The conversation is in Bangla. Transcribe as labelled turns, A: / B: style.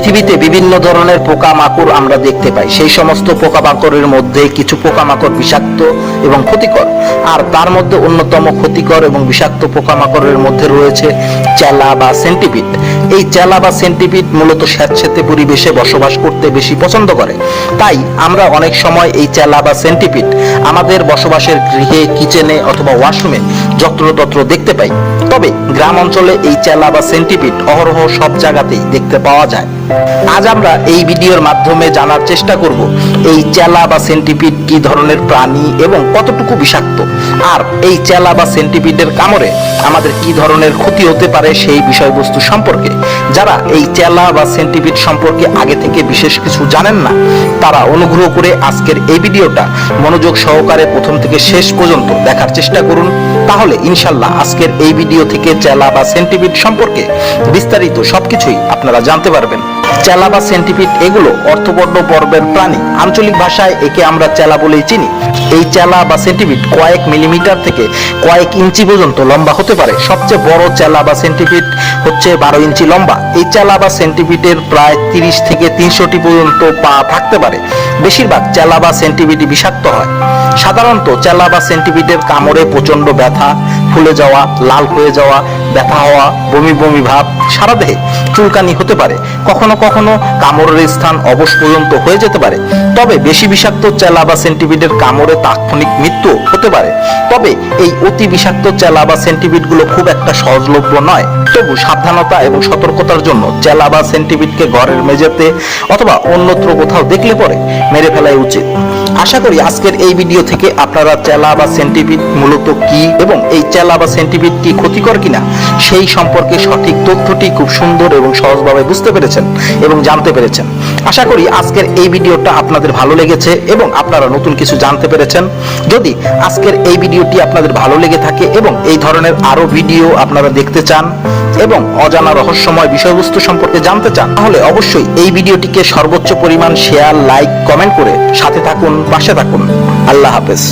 A: পৃথিবীতে বিভিন্ন ধরনের পোকামাকড় আমরা দেখতে পাই। সেই সমস্ত পোকামাকড়ের মধ্যে কিছু পোকামাকড় বিষাক্ত এবং ক্ষতিকর। আর তার মধ্যে অন্যতম ক্ষতিকর এবং বিষাক্ত পোকামাকড়ের মধ্যে রয়েছে চেলা বা সেন্টিপিড। এই চেলা বা সেন্টিপিড মূলত স্যাঁতস্যাঁতে পরিবেশে বসবাস করতে বেশি পছন্দ করে। তাই আমরা অনেক সময় এই চেলা বা সেন্টিপিড আমাদের বসবাসের গৃহে, কিচেনে অথবা ওয়াশরুমে যত্রতত্র দেখতে পাই। তবে গ্রাম অঞ্চলে এই চেলা বা সেন্টিপিড অহরহ সব জায়গাতেই দেখতে পাওয়া যায়। আজ আমরা এই ভিডিওর মাধ্যমে জানার চেষ্টা করব, এই চেলা বা সেন্টিপিড কি ধরনের প্রাণী এবং কতটুকু বিষাক্ত? আর এই চেলা বা সেন্টিপিডের কামড়ে আমাদের কি ধরনের ক্ষতি হতে পারে সেই বিষয়বস্তু সম্পর্কে? যারা এই চেলা বা সেন্টিপিড সম্পর্কে আগে থেকে বিশেষ কিছু জানেন না, তারা অনুগ্রহ করে আজকের এই ভিডিওটা মনোযোগ সহকারে প্রথম থেকে শেষ পর্যন্ত দেখার চেষ্টা করুন। তাহলে ইনশাল্লাহ আজকের এই ভিডিও থেকে চেলা বা সেন্টিপিড সম্পর্কে বিস্তারিত সবকিছুই আপনারা জানতে পারবেন। চেলা বা সেন্টিপিড এগুলো অর্থবর্ণ পর্বের প্রাণী। আঞ্চলিক ভাষায় একে আমরা চেলা বলেই চিনি। এই চেলা বা সেন্টিপিড কয়েক মিলিমিটার থেকে কয়েক ইঞ্চি পর্যন্ত লম্বা হতে পারে। সবচেয়ে বড় চেলা বা সেন্টিপিড হচ্ছে বারো ইঞ্চি লম্বা। এই চেলা বা সেন্টিপিডের প্রায় তিরিশ থেকে তিনশোটি পর্যন্ত পা থাকতে পারে। বেশিরভাগ চেলা বা সেন্টিপিডই বিষাক্ত হয়। সাধারণত চেলা বা সেন্টিপিডের কামড়ে প্রচণ্ড ব্যথা, ফুলে যাওয়া, লাল হয়ে যাওয়া, ব্যথা হওয়া, বমি বমি ভাব সারা দেহে চুলকানি হতে পারে। কখনো কখনো কামড়ের স্থান অবশ পর্যন্ত হয়ে যেতে পারে। তবে বেশি বিষাক্ত চেলা বা সেন্টিপিডের কামড়ে তাৎক্ষণিক মৃত্যু হতে পারে। তবে এই অতি বিষাক্ত চেলা বা সেন্টিপিডগুলো খুব একটা সহজলভ্য নয়। তবু সাবধানতা এবং সতর্কতার জন্য চেলা বা সেন্টিপিডকে ঘরের মেঝেতে অথবা অন্যত্র কোথাও দেখলে পরে মেরে ফেলাই উচিত। আশা করি আজকের এই ভিডিও থেকে আপনারা চেলা বা সেন্টিপিড মূলত কি এবং এই চেলা বা সেন্টিপিড কি ক্ষতিকর কিনা সেই সম্পর্কে সঠিক তথ্যটি খুব সুন্দর এবং সহজভাবে বুঝতে পেরেছেন এবং জানতে পেরেছেন। আশা করি আজকের এই ভিডিওটা আপনাদের ভালো লেগেছে এবং আপনারা নতুন কিছু জানতে পেরেছেন। যদি আজকের এই ভিডিওটি আপনাদের ভালো লেগে থাকে এবং এই ধরনের আরও ভিডিও আপনারা দেখতে চান এবং অজানা রহস্যময় বিষয়বস্তু সম্পর্কে জানতে চান, তাহলে অবশ্যই এই ভিডিওটিকে সর্বোচ্চ পরিমাণ শেয়ার, লাইক, কমেন্ট করে সাথে থাকুন, পাশে থাকুন। আল্লাহ হাফেজ।